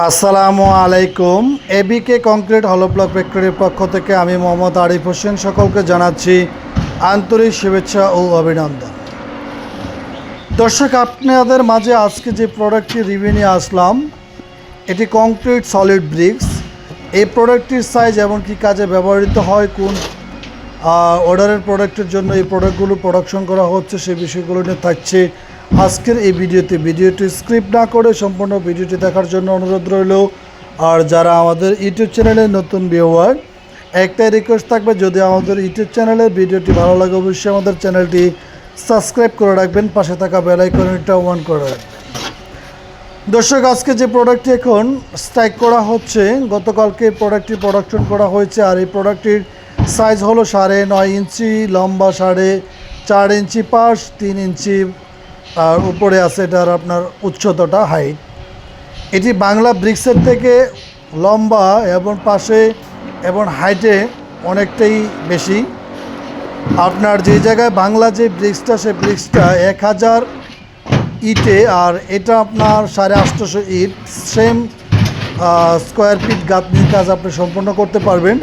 আসসালামু আলাইকুম। এবিকে কংক্রিট হলো ব্লক ফ্যাক্টরির পক্ষ থেকে আমি মোহাম্মদ আরিফ হোসেন সকলকে জানাচ্ছি আন্তরিক শুভেচ্ছা ও অভিনন্দন। দর্শক, আপনাদের মাঝে আজকে যে প্রোডাক্টটি রিভিউ নিয়ে আসলাম, এটি কংক্রিট সলিড ব্রিক্স এই প্রোডাক্টটির সাইজ এবং কী কাজে ব্যবহৃত হয়, কোন অর্ডারের প্রোডাক্টের জন্য এই প্রোডাক্টগুলো প্রোডাকশন করা হচ্ছে সেই বিষয়গুলো নিয়ে থাকছে আজকের এই ভিডিওতে, ভিডিওটি স্ক্রিপ্ট না করে সম্পূর্ণ ভিডিওটি দেখার জন্য অনুরোধ রইল। আর যারা আমাদের ইউটিউব চ্যানেলে নতুন ভিউয়ার একটাই রিকোয়েস্ট থাকবে, যদি আমাদের ইউটিউব চ্যানেলের ভিডিওটি ভালো লাগে, অবশ্যই আমাদের চ্যানেলটি সাবস্ক্রাইব করে রাখবেন, পাশে থাকা বেল আইকনটা অন করে। দর্শক, আজকে যে প্রোডাক্টটি এখন স্ট্রাইক করা হচ্ছে, গতকালকে প্রোডাক্টটি প্রোডাকশন করা হয়েছে, আর এই প্রোডাক্টটির সাইজ হলো সাড়ে নয় ইঞ্চি, লম্বা সাড়ে চার ইঞ্চি, পাশ তিন ইঞ্চি আর উপরে আছে এটার আপনার উচ্চতাটা হাইট এটি বাংলা ব্রিক্সের থেকে লম্বা এবং পাশে এবং হাইটে অনেকটাই বেশি। আপনার যে জায়গায় বাংলা যে ব্রিক্সটা সেই ব্রিক্সটা এক হাজার ইটে আর এটা আপনার সাড়ে আটশোশো ইট। সেম স্কোয়ার ফিট গাঁথনির কাজ আপনি সম্পন্ন করতে পারবেন।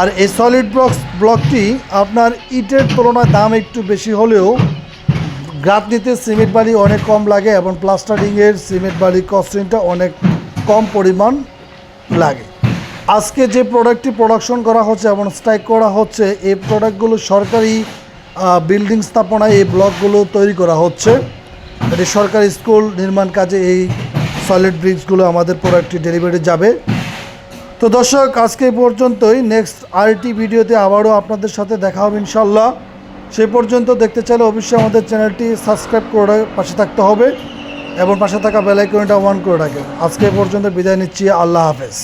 আর এই সলিড ব্লকস ব্লকটি আপনার ইটের তুলনায় দাম একটু বেশি হলেও গাঁথনিতে সিমেন্ট বালি অনেক কম লাগে এবং প্লাস্টারিংয়ের সিমেন্ট বালি কস্টিংটা অনেক কম পরিমাণ লাগে। আজকে যে প্রোডাক্টটি প্রোডাকশন করা হচ্ছে এবং স্ট্রাইক করা হচ্ছে, এই প্রোডাক্টগুলো সরকারি বিল্ডিং স্থাপনায় এই ব্লকগুলো তৈরি করা হচ্ছে। এটি সরকারি স্কুল নির্মাণ কাজে এই সলিড ব্রিক্সগুলো আমাদের প্রোডাক্টটি ডেলিভারি যাবে। তো দর্শক, আজকে পর্যন্তই। নেক্সট আরটি ভিডিওতে আবারও আপনাদের সাথে দেখা হবে ইনশাল্লাহ সেই পর্যন্ত দেখতে চাইলে অবশ্যই আমাদের চ্যানেলটি সাবস্ক্রাইব করে পাশে থাকতে হবে। এবং পাশে থাকা বেলাইকনটা অন করে রাখে আজকে পর্যন্ত বিদায় নিচ্ছি। আল্লাহ হাফেজ।